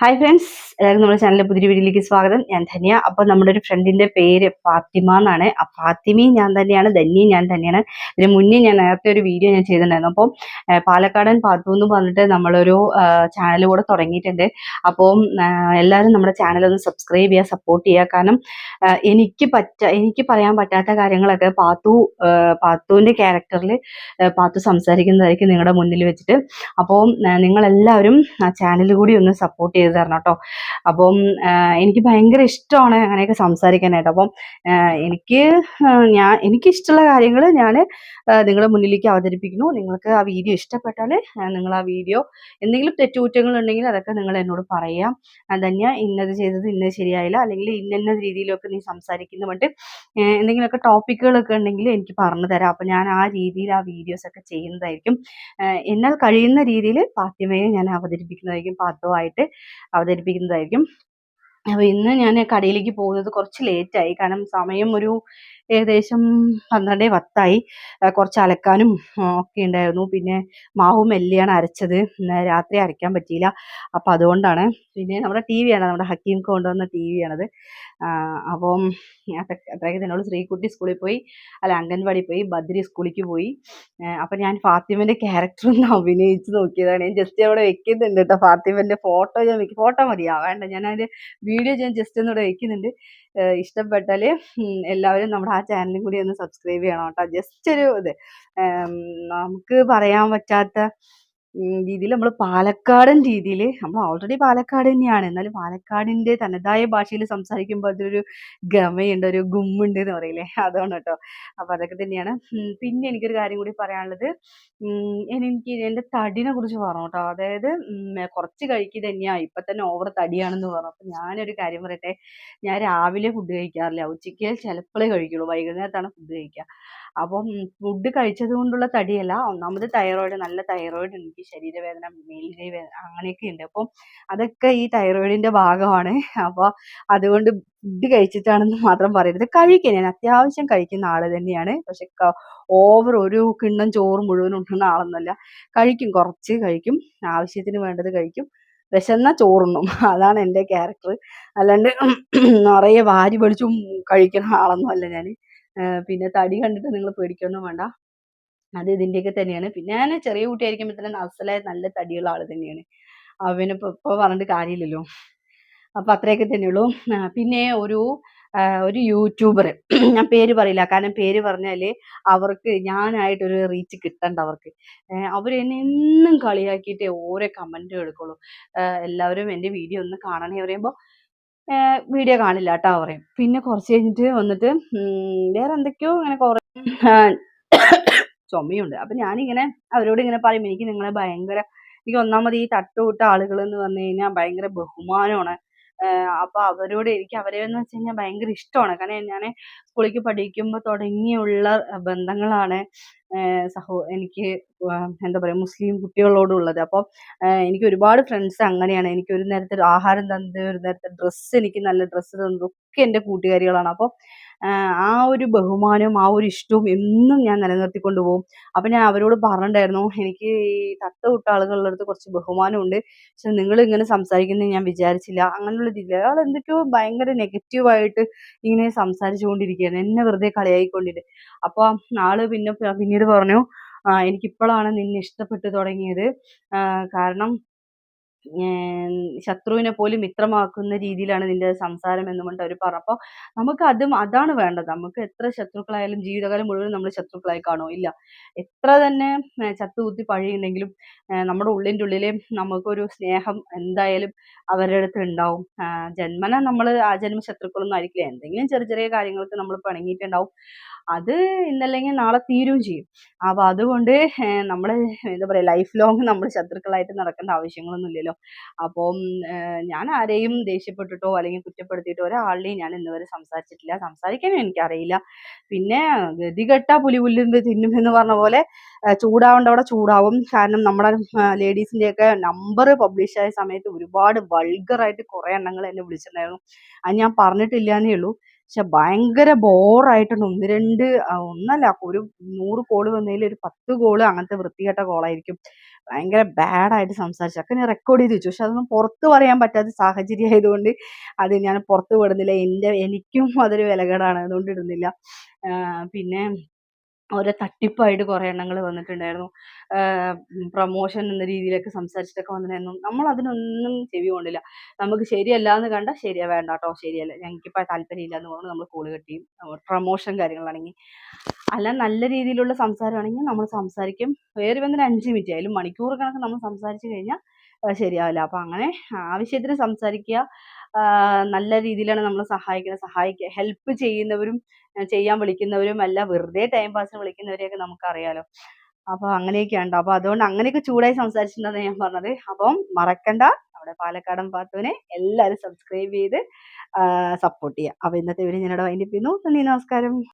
Hi friends എല്ലാവർക്കും നമ്മുടെ ചാനലിലെ പുതിയ വീഡിയോയിലേക്ക് സ്വാഗതം. ഞാൻ ധന്യ. അപ്പോൾ നമ്മുടെ ഒരു ഫ്രണ്ടിന്റെ പേര് ഫാത്തിമ എന്നാണ്. ആ ഫാത്തിമയും ഞാൻ തന്നെയാണ് ധന്യയും ഞാൻ തന്നെയാണ്. ഇതിന് മുന്നേ ഞാൻ നേരത്തെ ഒരു വീഡിയോ ഞാൻ ചെയ്തിട്ടുണ്ടായിരുന്നു. അപ്പോൾ പാലക്കാടൻ പാത്തു എന്ന് പറഞ്ഞിട്ട് നമ്മളൊരു ചാനൽ കൂടെ തുടങ്ങിയിട്ടുണ്ട്. അപ്പോൾ എല്ലാവരും നമ്മുടെ ചാനൽ ഒന്ന് സബ്സ്ക്രൈബ് ചെയ്യുക സപ്പോർട്ട് ചെയ്യുക. കാരണം എനിക്ക് പറ്റ എനിക്ക് പറയാൻ പറ്റാത്ത കാര്യങ്ങളൊക്കെ പാത്തു പാത്തുവിന്റെ ക്യാരക്ടറിൽ പാത്തു സംസാരിക്കുന്നതായിരിക്കും നിങ്ങളുടെ മുന്നിൽ വെച്ചിട്ട്. അപ്പോൾ നിങ്ങളെല്ലാവരും ആ ചാനൽ കൂടി ഒന്ന് സപ്പോർട്ട് ചെയ്ത് തരണം കേട്ടോ അപ്പം എനിക്ക് ഭയങ്കര ഇഷ്ടമാണ് അങ്ങനെയൊക്കെ സംസാരിക്കാനായിട്ട്. അപ്പം എനിക്ക് ഞാൻ എനിക്ക് ഇഷ്ടമുള്ള കാര്യങ്ങൾ ഞാൻ നിങ്ങളുടെ മുന്നിലേക്ക് അവതരിപ്പിക്കുന്നു. നിങ്ങൾക്ക് ആ വീഡിയോ ഇഷ്ടപ്പെട്ടാൽ നിങ്ങൾ ആ വീഡിയോ എന്തെങ്കിലും തെറ്റുകുറ്റങ്ങൾ ഉണ്ടെങ്കിൽ അതൊക്കെ നിങ്ങൾ എന്നോട് പറയാം തന്നെയാ ഇന്നത് ചെയ്തത് ഇന്നത് ശരിയായില്ല. അല്ലെങ്കിൽ ഇന്ന രീതിയിലൊക്കെ നീ സംസാരിക്കുന്ന പറഞ്ഞിട്ട് ഏഹ് എന്തെങ്കിലുമൊക്കെ ടോപ്പിക്കുകളൊക്കെ ഉണ്ടെങ്കിൽ എനിക്ക് പറഞ്ഞു തരാം. അപ്പം ഞാൻ ആ രീതിയിൽ ആ വീഡിയോസ് ഒക്കെ ചെയ്യുന്നതായിരിക്കും. എന്നാൽ കഴിയുന്ന രീതിയിൽ പാത്യമയെ ഞാൻ അവതരിപ്പിക്കുന്നതായിരിക്കും പാത്തുമായിട്ട് അവതരിപ്പിക്കുന്നതായിരിക്കും. അപ്പോൾ ഇന്ന് ഞാൻ കടയിലേക്ക് പോകുന്നത് കുറച്ച് ലേറ്റായി കാരണം സമയം ഒരു ഏകദേശം പന്ത്രണ്ടേ പത്തായി. കുറച്ച് അലക്കാനും ഒക്കെ ഉണ്ടായിരുന്നു. പിന്നെ മാവ് മെല്ലിയാണ് അരച്ചത്. രാത്രി അരയ്ക്കാൻ പറ്റിയില്ല. അപ്പോൾ അതുകൊണ്ടാണ് പിന്നെ നമ്മുടെ ടി വിയാണ് നമ്മുടെ ഹക്കീം കൊണ്ടുവന്ന ടി വിയാണത് അപ്പം അത്രയൊക്കെ തന്നോട് ശ്രീകുട്ടി സ്കൂളിൽ പോയി. അല്ല അംഗൻവാടി പോയി. ബദ്രി സ്കൂളിലേക്ക് പോയി. അപ്പം ഞാൻ ഫാത്തിമന്റെ ക്യാരക്ടർ ഒന്ന് അഭിനയിച്ച് നോക്കിയതാണ്. ഞാൻ ജസ്റ്റ് അവിടെ വെക്കുന്നുണ്ട് കേട്ടോ ഫാത്തിമന്റെ ഫോട്ടോ ഞാൻ വെക്കും ഫോട്ടോ മതിയാ? വേണ്ട. ഞാൻ അതിന്റെ വീഡിയോ ഞാൻ ജസ്റ്റ് ഒന്നിവിടെ വെക്കുന്നുണ്ട്. ഇഷ്ടപ്പെട്ടാൽ എല്ലാവരും നമ്മുടെ ആ ചാനലും കൂടി ഒന്ന് സബ്സ്ക്രൈബ് ചെയ്യണം കേട്ടോ. ജസ്റ്റ് ഒരു ഇത്. നമുക്ക് പറയാൻ പറ്റാത്ത രീതിയിൽ നമ്മൾ പാലക്കാടൻ രീതിയിൽ നമ്മൾ ഓൾറെഡി പാലക്കാട് തന്നെയാണ്. എന്നാലും പാലക്കാടിന്റെ തനതായ ഭാഷയിൽ സംസാരിക്കുമ്പോൾ അതൊരു ഗമയുണ്ട് ഒരു ഗുമ്മുണ്ട് എന്ന് പറയില്ലേ? അതാണ് കേട്ടോ. അപ്പോൾ അതൊക്കെ തന്നെയാണ്. പിന്നെ എനിക്കൊരു കാര്യം കൂടി പറയാനുള്ളത്. എനിക്ക് എന്റെ തടിനെ കുറിച്ച് പറഞ്ഞു കേട്ടോ. അതായത് കുറച്ച് കഴിക്കുക തന്നെയാണ് ഇപ്പം തന്നെ ഓവർ തടിയാണെന്ന് പറഞ്ഞു. അപ്പം ഞാനൊരു കാര്യം പറയട്ടെ. ഞാൻ രാവിലെ ഫുഡ് കഴിക്കാറില്ല. ഉച്ചയ്ക്ക് ചിലപ്പോഴേ കഴിക്കുള്ളൂ. വൈകുന്നേരത്താണ് ഫുഡ് കഴിക്കുക. അപ്പം ഫുഡ് കഴിച്ചത് കൊണ്ടുള്ള തടിയല്ല ഒന്നാമത് തൈറോയിഡ് നല്ല തൈറോയിഡ് എനിക്ക് ശരീരവേദന മേലുകൈ വേദന അങ്ങനെയൊക്കെ ഉണ്ട്. അപ്പം അതൊക്കെ ഈ തൈറോയിഡിന്റെ ഭാഗമാണ്. അപ്പോൾ അതുകൊണ്ട് ഫുഡ് കഴിച്ചിട്ടാണെന്ന് മാത്രം പറയരുത്. കഴിക്കുക ഞാൻ അത്യാവശ്യം കഴിക്കുന്ന ആൾ തന്നെയാണ്. പക്ഷെ ഓവർ ഒരു കിണ്ണം ചോറ് മുഴുവൻ ഉണ്ടെന്ന ആളൊന്നുമല്ല. കഴിക്കും കുറച്ച് കഴിക്കും. ആവശ്യത്തിന് വേണ്ടത് കഴിക്കും. വിശന്ന ചോറുണ്ണും. അതാണ് എന്റെ ക്യാരക്ടർ അല്ലാണ്ട് നിറയെ വാരി വലിച്ചും കഴിക്കുന്ന ആളൊന്നും അല്ല ഞാൻ പിന്നെ തടി കണ്ടിട്ട് നിങ്ങൾ പേടിക്കൊന്നും വേണ്ട. അത് ഇതിന്റെയൊക്കെ തന്നെയാണ്. പിന്നെ ഞാൻ ചെറിയ കുട്ടിയായിരിക്കുമ്പോൾ തന്നെ അസലായ നല്ല തടിയുള്ള ആൾ തന്നെയാണ്. അവനിപ്പോൾ ഇപ്പോൾ പറഞ്ഞിട്ട് കാര്യമില്ലല്ലോ. അപ്പൊ അത്രയൊക്കെ തന്നെയുള്ളൂ. പിന്നെ ഒരു ഒരു യൂട്യൂബർ ഞാൻ പേര് പറയില്ല. കാരണം പേര് പറഞ്ഞാൽ അവർക്ക് ഞാനായിട്ടൊരു റീച്ച് കിട്ടണ്ട അവർക്ക്. അവർ എന്നും കളിയാക്കിയിട്ട് ഓരോ കമന്റും എടുക്കുള്ളൂ. എല്ലാവരും എന്റെ വീഡിയോ ഒന്ന് കാണണേ പറയുമ്പോൾ വീഡിയോ കാണില്ല കേട്ടോ പറയും. പിന്നെ കുറച്ച് കഴിഞ്ഞിട്ട് വന്നിട്ട് വേറെ എന്തൊക്കെയോ ഇങ്ങനെ കുറേ ചുമയുണ്ട്. അപ്പം ഞാനിങ്ങനെ അവരോട് ഇങ്ങനെ പറയും എനിക്ക് നിങ്ങളെ ഭയങ്കര എനിക്ക് ഒന്നാമത് ഈ തട്ടുവിട്ട ആളുകൾ എന്ന് പറഞ്ഞു കഴിഞ്ഞാൽ ഭയങ്കര ബഹുമാനമാണ്. അപ്പോൾ അവരോട് എനിക്ക് അവരെ എന്ന് വെച്ച് കഴിഞ്ഞാൽ ഭയങ്കര ഇഷ്ടമാണ്. കാരണം ഞാൻ സ്കൂളിലേക്ക് പഠിക്കുമ്പോൾ തുടങ്ങിയുള്ള ബന്ധങ്ങളാണ് സഹോ എനിക്ക് എന്താ പറയുക മുസ്ലിം കുട്ടികളോടുള്ളത്. അപ്പോൾ എനിക്ക് ഒരുപാട് ഫ്രണ്ട്സ് അങ്ങനെയാണ്. എനിക്ക് ഒരു നേരത്തെ ആഹാരം തന്നത് ഒരു നേരത്തെ ഡ്രസ്സ് എനിക്ക് നല്ല ഡ്രസ്സ് തന്നത് ഒക്കെ എന്റെ കൂട്ടുകാരികളാണ്. അപ്പോൾ ആ ഒരു ബഹുമാനവും ആ ഒരു ഇഷ്ടവും എന്നും ഞാൻ നിലനിർത്തിക്കൊണ്ട് പോകും. അപ്പം ഞാൻ അവരോട് പറഞ്ഞിട്ടുണ്ടായിരുന്നു എനിക്ക് ഈ തട്ടുവിട്ട ആളുകളുടെ അടുത്ത് കുറച്ച് ബഹുമാനമുണ്ട്. പക്ഷെ നിങ്ങൾ ഇങ്ങനെ സംസാരിക്കുന്നത് ഞാൻ വിചാരിച്ചില്ല. അങ്ങനെയുള്ള രീതിയിൽ അയാൾ എന്തൊക്കെയോ ഭയങ്കര നെഗറ്റീവായിട്ട് ഇങ്ങനെ സംസാരിച്ചുകൊണ്ടിരിക്കുകയാണ്. എന്നെ വെറുതെ കളിയാക്കിക്കൊണ്ടിട്ട്. അപ്പോൾ ആൾ പിന്നെ പിന്നീട് പറഞ്ഞു എനിക്കിപ്പോഴാണ് നിന്നെ ഇഷ്ടപ്പെട്ടു തുടങ്ങിയത്. കാരണം ശത്രുവിനെ പോലും മിത്രമാക്കുന്ന രീതിയിലാണ് നിന്റെ സംസാരം എന്നും കൊണ്ട് അവർ പറഞ്ഞു നമുക്ക് അതും അതാണ് വേണ്ടത്. നമുക്ക് എത്ര ശത്രുക്കളായാലും ജീവിതകാലം മുഴുവൻ നമ്മൾ ശത്രുക്കളായി കാണുമോ ഇല്ല. എത്ര തന്നെ ചത്തു കുത്തി പഴിയുണ്ടെങ്കിലും നമ്മുടെ ഉള്ളിന്റെ ഉള്ളിലെ നമുക്കൊരു സ്നേഹം എന്തായാലും അവരുടെ അടുത്ത് ഉണ്ടാവും. ജന്മന നമ്മൾ ആ ജന്മ ശത്രുക്കളൊന്നും ആയിരിക്കില്ല. എന്തെങ്കിലും ചെറിയ ചെറിയ കാര്യങ്ങൾക്ക് നമ്മൾ പിണങ്ങിയിട്ടുണ്ടാവും അത് ഇന്നല്ലെങ്കിൽ നാളെ തീരുകയും ചെയ്യും. അപ്പോൾ അതുകൊണ്ട് നമ്മൾ എന്താ പറയുക ലൈഫ് ലോങ് നമ്മൾ ശത്രുക്കളായിട്ട് നടക്കേണ്ട ആവശ്യങ്ങളൊന്നും ഇല്ലല്ലോ അപ്പം ഞാൻ ആരെയും ദേഷ്യപ്പെട്ടിട്ടോ അല്ലെങ്കിൽ കുറ്റപ്പെടുത്തിയിട്ടോ ഒരാളെയും ഞാൻ ഇന്നുവരെ സംസാരിച്ചിട്ടില്ല. സംസാരിക്കാനും എനിക്കറിയില്ല. പിന്നെ ഗതികെട്ട പുലി പുല്ലുമ്പ് തിന്നും എന്ന് പറഞ്ഞ പോലെ ചൂടാവേണ്ട അവിടെ ചൂടാവും. കാരണം നമ്മുടെ ലേഡീസിന്റെയൊക്കെ നമ്പർ പബ്ലിഷ് ആയ സമയത്ത് ഒരുപാട് വൾഗറായിട്ട് കുറേ എണ്ണങ്ങൾ എന്നെ വിളിച്ചിട്ടുണ്ടായിരുന്നു. അത് ഞാൻ പറഞ്ഞിട്ടില്ല എന്നേ ഉള്ളൂ. പക്ഷെ ഭയങ്കര ബോറായിട്ടുണ്ട് ഒന്ന് രണ്ട് ഒന്നല്ല ഒരു നൂറ് കോൾ വന്നതിൽ ഒരു പത്ത് കോൾ അങ്ങനത്തെ വൃത്തികെട്ട കോളായിരിക്കും ഭയങ്കര ബാഡായിട്ട് സംസാരിച്ചു. അതൊക്കെ ഞാൻ റെക്കോർഡ് ചെയ്ത് വെച്ചു. പക്ഷെ അതൊന്നും പുറത്ത് പറയാൻ പറ്റാത്ത സാഹചര്യം ആയതുകൊണ്ട് അത് ഞാൻ പുറത്ത് വിടുന്നില്ല. എന്റെ എനിക്കും അതൊരു വിലകേടാണ്. അതുകൊണ്ട് ഇടുന്നില്ല. പിന്നെ ഓരോ തട്ടിപ്പായിട്ട് കുറേ എണ്ണങ്ങൾ വന്നിട്ടുണ്ടായിരുന്നു. പ്രൊമോഷൻ എന്ന രീതിയിലൊക്കെ സംസാരിച്ചിട്ടൊക്കെ വന്നിട്ടുണ്ടായിരുന്നു. നമ്മൾ അതിനൊന്നും ചെവി കൊണ്ടില്ല. നമുക്ക് ശരിയല്ല എന്ന് കണ്ടാൽ ശരിയാ വേണ്ട കേട്ടോ ശരിയല്ല ഞങ്ങൾക്കിപ്പോൾ താല്പര്യമില്ല എന്ന് പറഞ്ഞ് നമ്മൾ കോൾ കെട്ടിയും പ്രൊമോഷൻ കാര്യങ്ങളാണെങ്കിൽ അല്ല നല്ല രീതിയിലുള്ള സംസാരമാണെങ്കിൽ നമ്മൾ സംസാരിക്കും. വേറെ വന്നൊരു അഞ്ച് മിനിറ്റ്? ആയാലും മണിക്കൂർ കണക്ക് നമ്മൾ സംസാരിച്ചു കഴിഞ്ഞാൽ ശരിയാവില്ല. അപ്പോൾ അങ്ങനെ ആവശ്യത്തിന് സംസാരിക്കുക. നല്ല രീതിയിലാണ് നമ്മളെ സഹായിക്കുന്നത് സഹായിക്കുക ഹെൽപ്പ് ചെയ്യുന്നവരും ചെയ്യാൻ വിളിക്കുന്നവരും അല്ല വെറുതെ ടൈം പാസിന് വിളിക്കുന്നവരെയൊക്കെ നമുക്കറിയാലോ. അപ്പോൾ അങ്ങനെയൊക്കെയാണ് അപ്പോൾ അതുകൊണ്ട് അങ്ങനെയൊക്കെ ചൂടായി സംസാരിച്ചിട്ടുണ്ടെന്ന് ഞാൻ പറഞ്ഞത്. അപ്പം മറക്കണ്ട. നമ്മുടെ പാലക്കാടൻ പാത്തുവിനെ എല്ലാവരും സബ്സ്ക്രൈബ് ചെയ്ത് സപ്പോർട്ട് ചെയ്യുക. അപ്പോൾ ഇന്നത്തെ വീഡിയോ ഞാനിവിടെ ചെയ്യുന്നു. നന്ദി നമസ്കാരം.